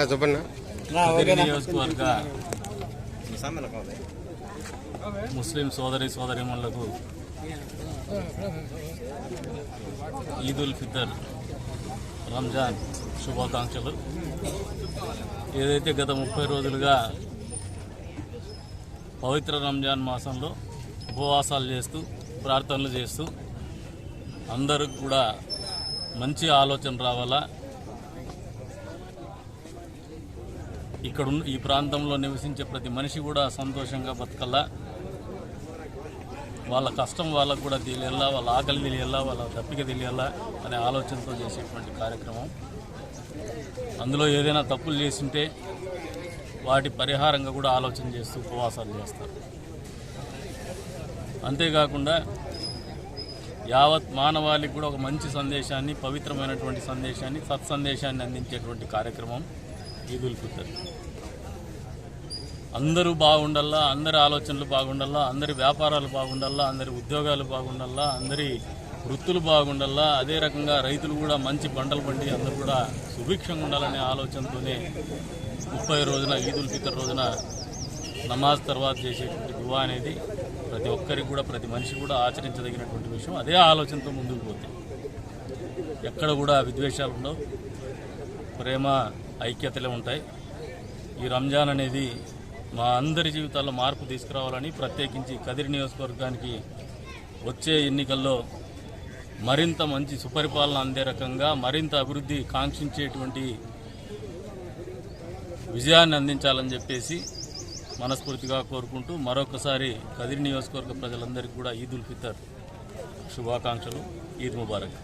కదిరి నియోజకవర్గ ముస్లిం సోదరి సోదరిమణులకు ఈద్ ఉల్ ఫితర్ రంజాన్ శుభాకాంక్షలు. ఏదైతే గత ముప్పై రోజులుగా పవిత్ర రంజాన్ మాసంలో ఉపవాసాలు చేస్తూ ప్రార్థనలు చేస్తూ అందరికి కూడా మంచి ఆలోచన రావాలా? ఇక్కడ ఈ ప్రాంతంలో నివసించే ప్రతి మనిషి కూడా సంతోషంగా బతకల్లా వాళ్ళ కష్టం వాళ్ళకు కూడా తెలియాలా వాళ్ళ ఆకలి తెలియాలా వాళ్ళ తప్పిక తెలియాలా అనే ఆలోచనతో చేసేటువంటి కార్యక్రమం. అందులో ఏదైనా తప్పులు చేసింటే వాటి పరిహారంగా కూడా ఆలోచన చేస్తూ ఉపవాసాలు చేస్తారు. అంతేకాకుండా యావత్ మానవాళికి కూడా ఒక మంచి సందేశాన్ని పవిత్రమైనటువంటి సందేశాన్ని సత్సందేశాన్ని అందించేటువంటి కార్యక్రమం. ఈద్ ఉల్ ఫితర్ అందరూ బాగుండల్లా అందరి ఆలోచనలు బాగుండల్లా అందరి వ్యాపారాలు బాగుండల్లా అందరి ఉద్యోగాలు బాగుండల్లా అందరి వృత్తులు బాగుండల్లా అదే రకంగా రైతులు కూడా మంచి పంటలు పండి అందరూ కూడా సుభిక్షంగా ఉండాలనే ఆలోచనతోనే ముప్పై రోజున ఈద్ ఉల్ ఫితర్ రోజున నమాజ్ తర్వాత చేసేటువంటి దువా అనేది ప్రతి ఒక్కరికి కూడా ప్రతి మనిషి కూడా ఆచరించదగినటువంటి విషయం. అదే ఆలోచనతో ముందుకు పోతాయి ఎక్కడ కూడా విద్వేషాలు ఉండవు. ప్రేమ ఐక్యతలే ఉంటాయి. ఈ రంజాన్ అనేది మా అందరి జీవితాల్లో మార్పు తీసుకురావాలని ప్రత్యేకించి కదిరి నియోజకవర్గానికి వచ్చే ఎన్నికల్లో మరింత మంచి సుపరిపాలన అందే రకంగా మరింత అభివృద్ధి కాంక్షించేటువంటి విజయాన్ని అందించాలని చెప్పేసి మనస్ఫూర్తిగా కోరుకుంటూ మరొకసారి కదిరి నియోజకవర్గ ప్రజలందరికీ కూడా ఈద్ ఉల్ ఫితర్ శుభాకాంక్షలు ఈద్ ముబారక్.